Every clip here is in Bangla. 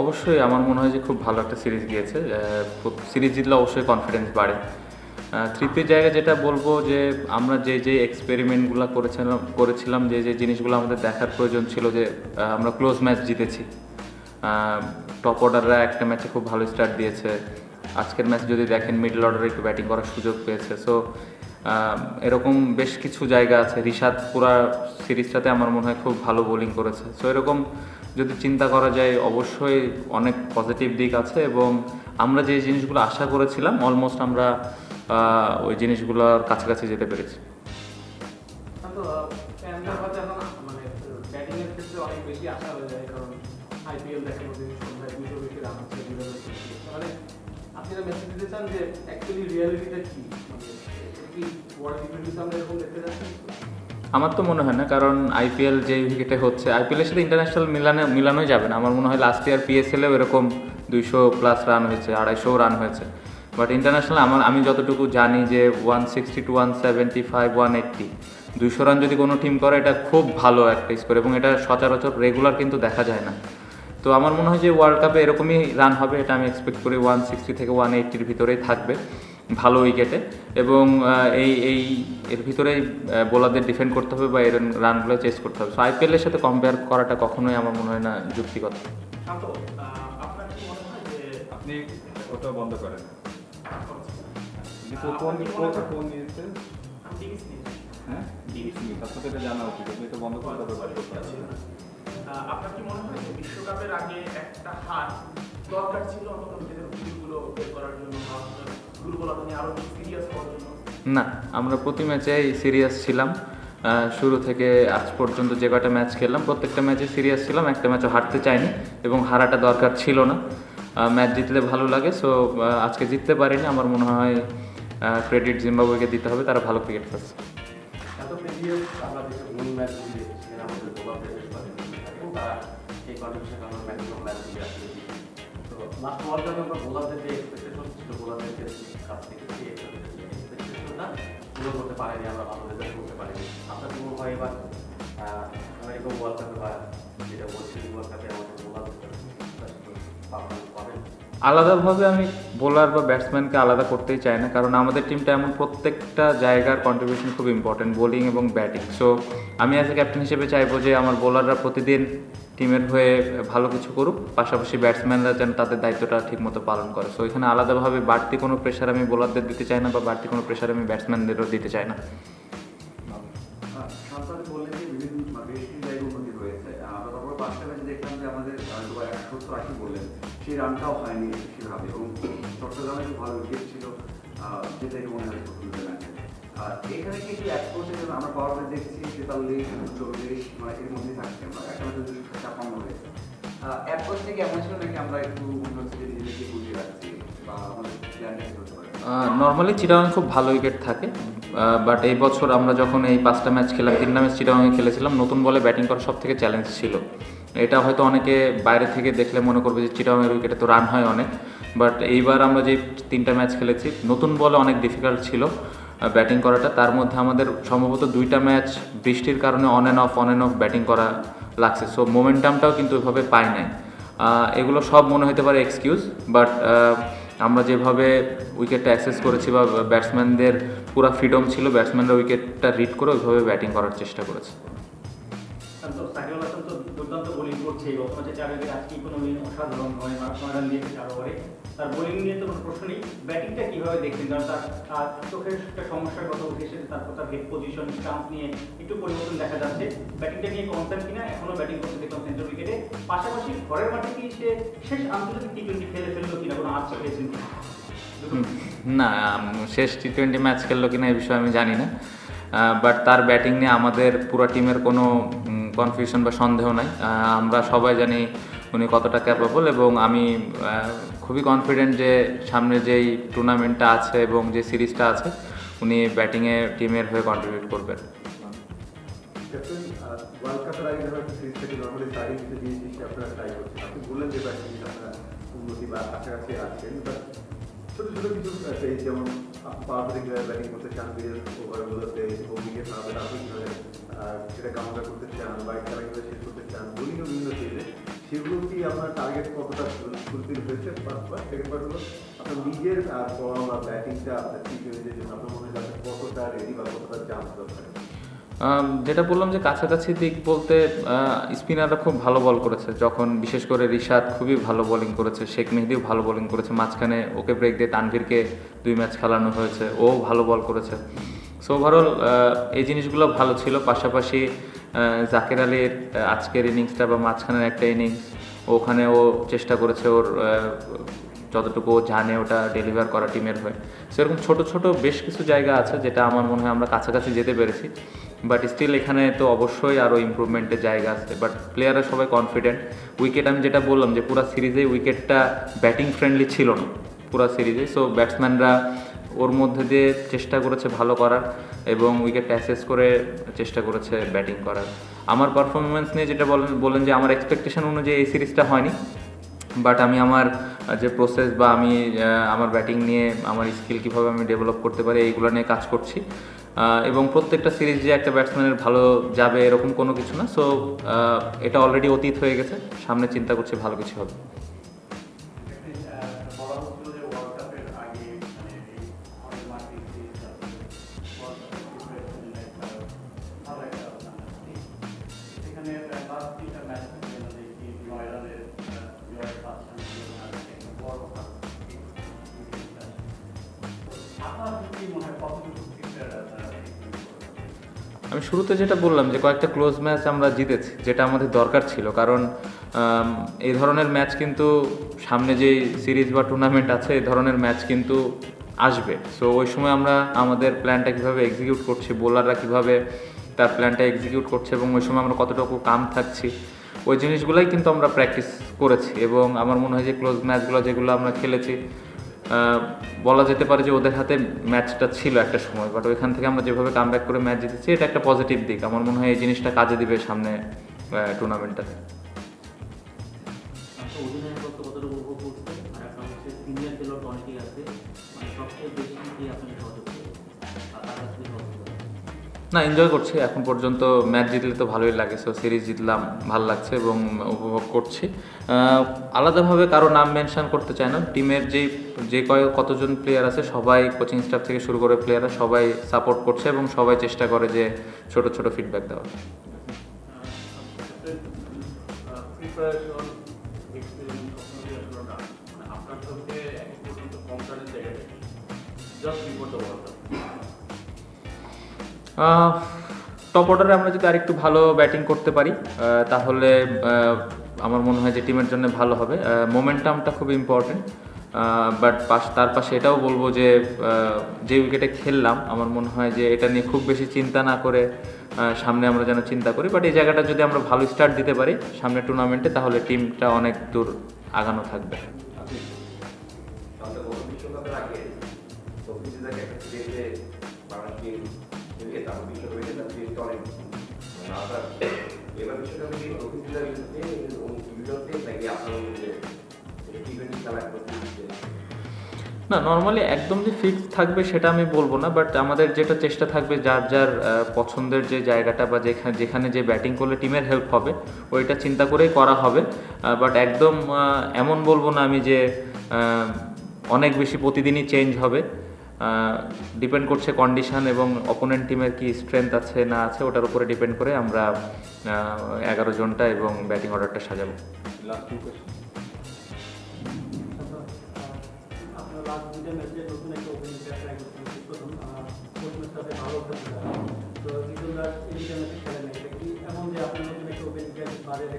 অবশ্যই আমার মনে হয় যে খুব ভালো একটা সিরিজ গিয়েছে। সিরিজ জিতলে অবশ্যই কনফিডেন্স বাড়ে। তৃতীয় জায়গায় যেটা বলব যে আমরা যে যে এক্সপেরিমেন্টগুলো করেছিলাম করেছিলাম, যে যে জিনিসগুলো আমাদের দেখার প্রয়োজন ছিল যে আমরা ক্লোজ ম্যাচ জিতেছি। টপ অর্ডাররা একটা ম্যাচে খুব ভালো স্টার্ট দিয়েছে। আজকের ম্যাচ যদি দেখেন মিডল অর্ডারে একটু ব্যাটিং করার সুযোগ পেয়েছে। সো এরকম বেশ কিছু জায়গা আছে। রিশাদ পুরা সিরিজটাতে আমার মনে হয় খুব ভালো বোলিং করেছে। সো এরকম যদি চিন্তা করা যায়, অবশ্যই অনেক পজিটিভ দিক আছে এবং আমরা যে জিনিসগুলো আশা করেছিলাম অলমোস্ট আমরা ওই জিনিসগুলোর কাছাকাছি যেতে পেরেছি। মানে মানে আপনি মেসেজ দিতে চান যে অ্যাকচুয়ালি কি? আমরা তো মনে হয় না, কারণ আইপিএল যে উইকেটে হচ্ছে আইপিএলের সাথে ইন্টারন্যাশনাল মিলানে, মিলানোই যাবে না। আমার মনে হয় লাস্ট ইয়ার পিএসএলেও এরকম দুইশো প্লাস রান হয়েছে, আড়াইশো রান হয়েছে। বাট ইন্টারন্যাশনাল আমার, আমি যতটুকু জানি যে one sixty two one seventy five one eighty দুইশো রান যদি কোনো টিম করে, এটা খুব ভালো একটা স্কোর এবং এটা সচরাচর রেগুলার কিন্তু দেখা যায় না। তো আমার মনে হয় যে ওয়ার্ল্ড কাপে এরকমই রান হবে, এটা আমি এক্সপেক্ট করি ওয়ান সিক্সটি থেকে ওয়ান এইট্টির ভিতরেই থাকবে। ভালো উইকেটে এবং এই এই এর ভিতরেই বোলারদের ডিফেন্ড করতে হবে বা এর রানগুলো চেস করতে হবে। সো আইপিএলের সাথে কম্পেয়ার করাটা কখনোই আমার মনে হয় না যুক্তিগত। আপনার কি মনে হয় আপনি ওটা বন্ধ করেন। আপনার কি মনে হয়- হ্যাঁ মনে হয় বিশ্বকাপের আগে একটা হার দরকার ছিল অন্তত নিজেদের ভুলগুলো বের করার জন্য দুর্বলতা নিয়ে আরও সিরিয়াস হওয়ার জন্য? না আমরা প্রতি ম্যাচেই সিরিয়াস ছিলাম। শুরু থেকে আজ পর্যন্ত যে কটা ম্যাচ খেললাম প্রত্যেকটা ম্যাচে সিরিয়াস ছিলাম একটা ম্যাচও হারতে চাইনি এবং হারাটা দরকার ছিল না। ম্যাচ জিতলে ভালো লাগে সো আজকে জিততে পারিনি। আমার মনে হয় ক্রেডিট জিম্বাবুয়েকে দিতে হবে তারা ভালো ক্রিকেট খেলছে। আমরা পূরণ করতে পারেনি, আমরা ভালো রেজাল্ট করতে পারিনি। আপনার কি মনে হয় এবার আমেরিকা ওয়ার্ল্ড কাপে বা যেটা বলছি ওয়ার্ল্ড কাপে আমাদের বোলার আলাদাভাবে আমি বোলার বা ব্যাটসম্যানকে আলাদা করতেই চাই না, কারণ আমাদের টিমটা এমন প্রত্যেকটা জায়গার কন্ট্রিবিউশন খুব ইম্পর্টেন্ট বোলিং এবং ব্যাটিং সো আমি অ্যাজ এ ক্যাপ্টেন হিসেবে চাইব যে আমার বোলাররা প্রতিদিন টিমের হয়ে ভালো কিছু করুক, পাশাপাশি ব্যাটসম্যানরা যেন তাদের দায়িত্বটা ঠিকমতো পালন করে। সো এখানে আলাদাভাবে বাড়তি কোনো প্রেশার আমি বোলারদের দিতে চাই না বা বাড়তি কোনো প্রেশার আমি ব্যাটসম্যানদেরও দিতে চাই না। সেই রানটাও হয়নি সেভাবে। এবং চট্টগ্রামে ভালো উইকেট ছিল মনে হয়? এখানে আমরা পাওয়ার দেখছি তেতাল্লিশ চল্লিশ মানে এর মধ্যেই থাকছি আমরা। হয়েছে এমন ছিল নাকি আমরা একটু রাখছি বা আমাদের প্ল্যানটা কি হতে পারে নর্মালি চিটাগাং খুব ভালো উইকেট থাকে বাট এই বছর আমরা যখন এই পাঁচটা ম্যাচ খেলাম তিনটা ম্যাচ চিটাগাংয়ে খেলেছিলাম, নতুন বলে ব্যাটিং করা সব থেকে চ্যালেঞ্জ ছিল। এটা হয়তো অনেকে বাইরে থেকে দেখলে মনে করবে যে চিটাগাংয়ের উইকেটে তো রান হয় অনেক বাট এইবার আমরা যে তিনটা ম্যাচ খেলেছি, নতুন বলে অনেক ডিফিকাল্ট ছিল। ব্যাটিং করাটা। তার মধ্যে আমাদের সম্ভবত দুইটা ম্যাচ বৃষ্টির কারণে on and off on and off batting করা লাগছে। সো মোমেন্টামটাও কিন্তু ওইভাবে পাই নাই। এগুলো সব মনে হতে পারে এক্সকিউজ বাট আমরা যেভাবে উইকেটটা অ্যাক্সেস করেছি বা ব্যাটসম্যানদের পুরো ফ্রিডম ছিল ব্যাটসম্যানরা উইকেটটা রিড করে ওইভাবে ব্যাটিং করার চেষ্টা করেছে। তো সাকিব হাসান তো দুর্দান্ত বোলিং করছে গত ম্যাচে চার উইকেট আজকে কোনো অসাধারণ নয় নয় রান দিয়েছে চার ওভারে তার বোলিং নিয়ে তো কোনো প্রশ্ন নেই। ব্যাটিংটা কীভাবে দেখছেন? কারণ তার চোখের একটা সমস্যার কথা উঠে এসেছে তারপর তার হেড পজিশন স্টাম্প নিয়ে একটু পরিবর্তন দেখা যাচ্ছে। ব্যাটিংটা নিয়ে কনসার্ন কিনা এখনও ব্যাটিং করতে দেখলাম সেন্টার উইকেটে পাশাপাশি ঘরের মাঠে কি সে শেষ আন্তর্জাতিক টি টোয়েন্টি খেলে ফেলল কিনা? কোনো আচ্ছা পেয়েছেন না শেষ টি টোয়েন্টি ম্যাচ খেললো কিনা এই বিষয়ে আমি জানি না। বাট তার ব্যাটিং নিয়ে আমাদের পুরো টিমের কোনো কনফিউশন বা সন্দেহ নাই। আমরা সবাই জানি উনি কতটা ক্যাপেবল এবং আমি খুবই কনফিডেন্ট যে সামনে যেই টুর্নামেন্টটা আছে এবং যে সিরিজটা আছে, উনি ব্যাটিংয়ে টিমের হয়ে কন্ট্রিবিউট করবেন। ওয়ার্ল্ড কাপের আগে যখন সিরিজ থেকে নর্মালি দিয়েছি আপনারা ট্রাই করছেন। আপনি বললেন যে ব্যাটিং আপনারা উন্নতি বা কাছাকাছি আছেন বাট সেগুলো কি আপনার টার্গেট কতটা ফুলফিল হয়েছে? ফার্স্ট নিজের ফর্ম বা ব্যাটিংটা আপনার টি টোয়েন্টির জন্য আপনার মনে হয় কতটা রেডি বা কতটা চান্স দরকার যেটা বললাম যে কাছাকাছি দিক বলতে স্পিনাররা খুব ভালো বল করেছে। যখন বিশেষ করে রিশাদ খুবই ভালো বোলিং করেছে, শেখ মেহেদিও ভালো বোলিং করেছে, মাঝখানে ওকে ব্রেক দিয়ে তানভীরকে দুই ম্যাচ খেলানো হয়েছে, ও ভালো বল করেছে। সো ওভারঅল এই জিনিসগুলো ভালো ছিল। পাশাপাশি জাকের আলীর আজকের ইনিংসটা বা মাঝখানের একটা ইনিংস ওখানে ও চেষ্টা করেছে ওর যতটুকু জানে ওটা ডেলিভার করা টিমের হয়ে। সেরকম ছোট ছোট বেশ কিছু জায়গা আছে যেটা আমার মনে হয় আমরা কাছাকাছি যেতে পেরেছি। বাট স্টিল এখানে তো অবশ্যই আরও ইমপ্রুভমেন্টের জায়গা আছে। বাট প্লেয়াররা সবাই কনফিডেন্ট উইকেট আমি যেটা বললাম যে পুরো সিরিজে উইকেটটা ব্যাটিং ফ্রেন্ডলি ছিল না। পুরো সিরিজে সো ব্যাটসম্যানরা ওর মধ্যে দিয়ে চেষ্টা করেছে ভালো করার এবং উইকেট অ্যাসেস করে চেষ্টা করেছে ব্যাটিং করার। আমার পারফরমেন্স নিয়ে যেটা বলেন বলেন যে আমার এক্সপেকটেশন অনুযায়ী এই সিরিজটা হয়নি। বাট আমি আমার যে প্রসেস বা আমি আমার ব্যাটিং নিয়ে, আমার স্কিল কীভাবে আমি ডেভেলপ করতে পারি, এইগুলো নিয়ে কাজ করছি। এবং প্রত্যেকটা সিরিজ যে একটা ব্যাটসম্যানের ভালো যাবে এরকম কোনো কিছু না। সো এটা অলরেডি অতীত হয়ে গেছে। সামনে চিন্তা করছি ভালো কিছু হবে। আমি শুরুতে যেটা বললাম যে কয়েকটা ক্লোজ ম্যাচ আমরা জিতেছি, যেটা আমাদের দরকার ছিল। কারণ এই ধরনের ম্যাচ কিন্তু সামনে যে সিরিজ বা টুর্নামেন্ট আছে এই ধরনের ম্যাচ কিন্তু আসবে। সো ওই সময় আমরা আমাদের প্ল্যানটা কীভাবে এক্সিকিউট করছি বোলাররা কীভাবে তার প্ল্যানটা এক্সিকিউট করছে এবং ওই সময় আমরা কতটুকু কাম থাকছি, ওই জিনিসগুলোই কিন্তু আমরা প্র্যাকটিস করেছি। এবং আমার মনে হয় যে ক্লোজ ম্যাচগুলো যেগুলো আমরা খেলেছি বলা যেতে পারে যে ওদের হাতে ম্যাচটা ছিল একটা সময় বাট ওইখান থেকে আমরা যেভাবে কাম করে ম্যাচ জিতেছি, এটা একটা পজিটিভ দিক। আমার মনে হয় এই জিনিসটা কাজে দিবে সামনে টুর্নামেন্টটাতে না এনজয় করছি। এখন পর্যন্ত ম্যাচ জিতলে তো ভালোই লাগে সো সিরিজ জিতলাম, ভালো লাগছে এবং উপভোগ করছি। আলাদাভাবে কারও নাম মেনশন করতে চাই না। টিমের যে যে কয়, কতজন প্লেয়ার আছে, সবাই কোচিং স্টাফ থেকে শুরু করে প্লেয়াররা সবাই সাপোর্ট করছে এবং সবাই চেষ্টা করে যে ছোট ছোট ফিডব্যাক দেওয়ার। জাস্ট টপ অর্ডারে আমরা যদি আরেকটু ভালো ব্যাটিং করতে পারি তাহলে আমার মনে হয় যে টিমের জন্য ভালো হবে। মোমেন্টামটা খুব ইম্পর্টেন্ট বাট পাশ, তার পাশে এটাও বলব যে যে উইকেটে খেললাম, আমার মনে হয় যে এটা নিয়ে খুব বেশি চিন্তা না করে সামনে আমরা যেন চিন্তা করি। বাট এই জায়গাটা যদি আমরা ভালো স্টার্ট দিতে পারি, সামনে টুর্নামেন্টে তাহলে টিমটা অনেক দূর আগানো থাকবে। না নর্মালি একদম যে ফিক্স থাকবে সেটা আমি বলব না বাট আমাদের যেটা চেষ্টা থাকবে, যার যার পছন্দের যে জায়গাটা বা যেখানে যেখানে যে ব্যাটিং করলে টিমের হেল্প হবে, ওইটা চিন্তা করেই করা হবে। বাট একদম এমন বলব না আমি যে অনেক বেশি প্রতিদিনই চেঞ্জ হবে। ডিপেন্ড করছে কন্ডিশন এবং অপোনেন্ট টিমের কি স্ট্রেংথ আছে, না আছে, ওটার উপরে ডিপেন্ড করে আমরা এগারো জনটা এবং ব্যাটিং অর্ডারটা সাজাবো। লাস্ট দুইটা ম্যাচে নতুন একটা ওপেনিং ট্রাই প্রথম ভালো তো এই ম্যাচে না এটা কি এমন যে আপনি নতুন একটা ওপেনিং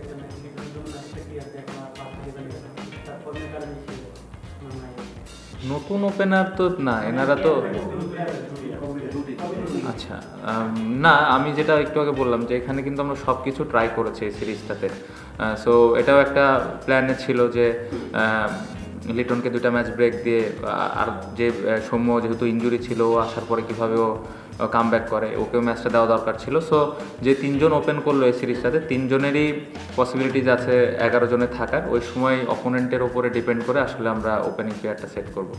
জন্য ম্যাচটা কি আছে এখন আর পাঁচ থেকে জানি তার ফর্মের কারণে নতুন ওপেনার তো না এনারা তো আচ্ছা না আমি যেটা একটু আগে বললাম যে এখানে কিন্তু আমরা সব কিছু ট্রাই করেছি এই সিরিজটাতে সো এটাও একটা প্ল্যানে ছিল যে লিটনকে দুটা ম্যাচ ব্রেক দিয়ে আর যে সৌম্য যেহেতু ইঞ্জুরি ছিল, ও আসার পরে কীভাবে ও কাম ব্যাক করে, ওকেও ম্যাচটা দেওয়া দরকার ছিল। সো যে তিনজন ওপেন করল এই সিরিজটাতে তিনজনেরই পসিবিলিটিজ আছে এগারো জনে থাকার। ওই সময় অপোনেন্টের ওপরে ডিপেন্ড করে আসলে আমরা ওপেনিং প্লেয়ারটা সেট করব।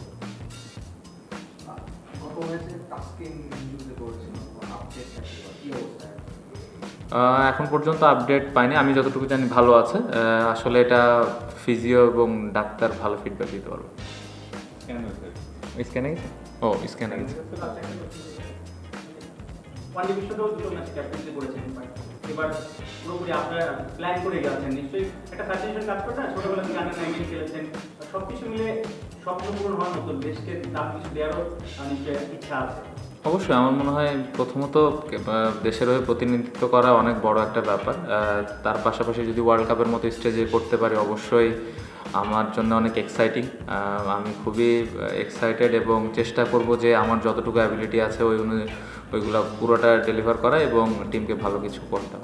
এখন পর্যন্ত আপডেট পাইনি। আমি যতটুকু জানি ভালো আছে। আসলে এটা ফিজিও এবং ডাক্তার ভালো ফিডব্যাক দিতে পারবে। কেন স্ক্যানে গেছে ও স্ক্যানে গেছে ওয়ানডে বিশ্বকাপেও দুটো ম্যাচে ক্যাপ্টেন্সি করেছেন এবার পুরোপুরি আপনারা প্ল্যান করে গেছেন নিশ্চয়ই একটা ফ্যাসিনেশন কাজ করে না? ছোটবেলা থেকে আন্ডার নাইনটিন খেলেছেন। সব কিছু মিলে স্বপ্ন পূরণ হওয়ার মতো দেশকে দাম কিছু দেওয়ারও নিশ্চয়ই ইচ্ছা আছে। অবশ্যই, আমার মনে হয় প্রথমত দেশের হয়ে প্রতিনিধিত্ব করা অনেক বড় একটা ব্যাপার। তার পাশাপাশি যদি ওয়ার্ল্ড কাপের মতো স্টেজে করতে পারি, অবশ্যই আমার জন্য অনেক এক্সাইটিং আমি খুবই এক্সাইটেড এবং চেষ্টা করব যে আমার যতটুকু অ্যাবিলিটি আছে, ওই ওইগুলো পুরোটা ডেলিভার করা এবং টিমকে ভালো কিছু করতে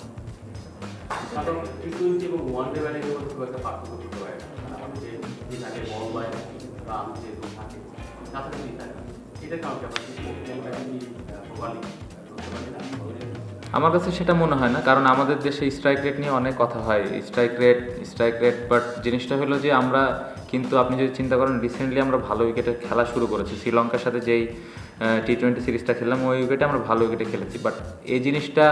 আমার কাছে সেটা মনে হয় না, কারণ আমাদের দেশে স্ট্রাইক রেট নিয়ে অনেক কথা হয়। Strike rate strike rate but জিনিসটা হলো যে আমরা কিন্তু আপনি যদি চিন্তা করেন রিসেন্টলি আমরা ভালো উইকেটে খেলা শুরু করেছি। শ্রীলঙ্কার সাথে যেই টি টোয়েন্টি সিরিজটা খেললাম। ওই উইকেটে আমরা ভালো উইকেটে খেলেছি। বাট এই জিনিসটা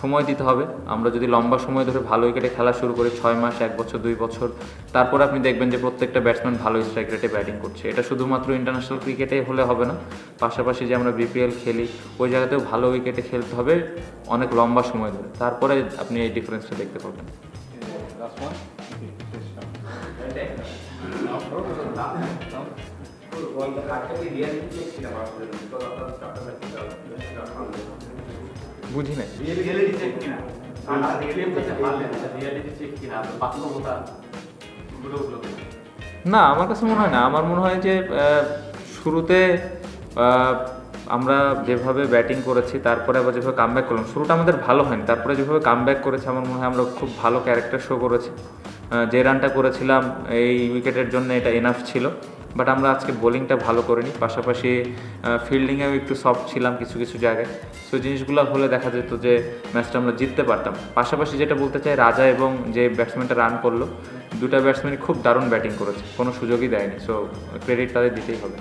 সময় দিতে হবে। আমরা যদি লম্বা সময় ধরে ভালো উইকেটে খেলা শুরু করি, ছয় মাস, এক বছর, দুই বছর, তারপরে আপনি দেখবেন যে প্রত্যেকটা ব্যাটসম্যান ভালো স্ট্রাইক রেটে ব্যাটিং করছে। এটা শুধুমাত্র ইন্টারন্যাশনাল ক্রিকেটে হলে হবে না। পাশাপাশি যে আমরা বিপিএল খেলি, ওই জায়গাতেও ভালো উইকেটে খেলতে হবে অনেক লম্বা সময় ধরে। তারপরে আপনি এই ডিফারেন্সটা দেখতে পাবেন। বুঝি নাই। রিয়েলিটি চেক কিনা? আর পারলেন রিয়েলিটি চেক কিনা? বাস্তবতা না আমার কাছে মনে হয় না। আমার মনে হয় যে শুরুতে আমরা যেভাবে ব্যাটিং করেছি তারপরে আবার যেভাবে কামব্যাক করলাম শুরুটা আমাদের ভালো হয়নি। তারপরে যেভাবে কামব্যাক করেছে আমার মনে হয় আমরা খুব ভালো ক্যারেক্টার শো করেছি। যে রানটা করেছিলাম এই উইকেটের জন্য এটা এনাফ ছিল। বাট আমরা আজকে বোলিংটা ভালো করিনি। পাশাপাশি ফিল্ডিংয়েও একটু সফট ছিলাম কিছু কিছু জায়গায়। সো জিনিসগুলো হলে দেখা যেত যে ম্যাচটা আমরা জিততে পারতাম। পাশাপাশি যেটা বলতে চাই, রাজা এবং যে ব্যাটসম্যানটা রান করল, দুটা ব্যাটসম্যানই খুব দারুণ ব্যাটিং করেছে। কোনো সুযোগই দেয়নি। সো ক্রেডিট তাদের দিতেই হবে।